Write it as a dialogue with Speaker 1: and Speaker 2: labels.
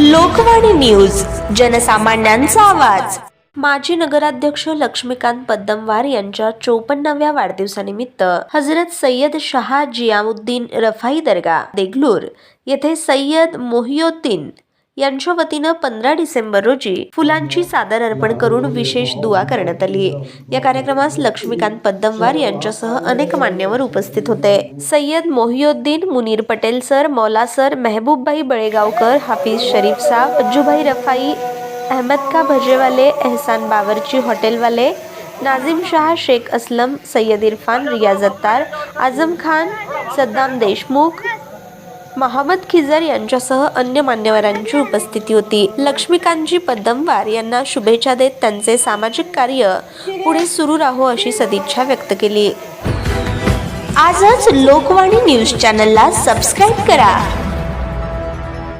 Speaker 1: Lokvani news जनसामान्यांचा आवाज. माजी नगराध्यक्ष लक्ष्मीकांत पद्दमवार यांच्या चोपन्नाव्या वाढदिवसानिमित्त हजरत सय्यद शहा जियामुद्दीन रफाई दर्गा देगलूर येथे सय्यद मोहियोद्दीन यांच्या वतीनं पंधरा डिसेंबर रोजी फुलांची चादर अर्पण करून विशेष दुवा करण्यात आली. या कार्यक्रमास लक्ष्मीकांत पद्दमवार यांच्यासह अनेक मान्यवर उपस्थित होते. सय्यद मोहियोद्दीन मुनीर पटेल सर मौला सर मेहबूबभाई बळेगावकर हाफिज शरीफ साहब अज्जूभाई रफाई अहमद का भजेवाले एहसान बावरची हॉटेलवाले नाझिम शाह शेख असलम सय्यद इरफान रियाज अत्तार आझम खान सद्दाम देशमुख मोहम्मद खिजर यांच्यासह अन्य मान्यवरांची उपस्थिती होती. लक्ष्मीकांतजी पद्मवार यांना शुभेच्छा देत त्यांचे सामाजिक कार्य पुढे सुरू राहो अशी सदिच्छा व्यक्त केली. आजच लोकवाणी न्यूज चॅनलला सबस्क्राईब करा.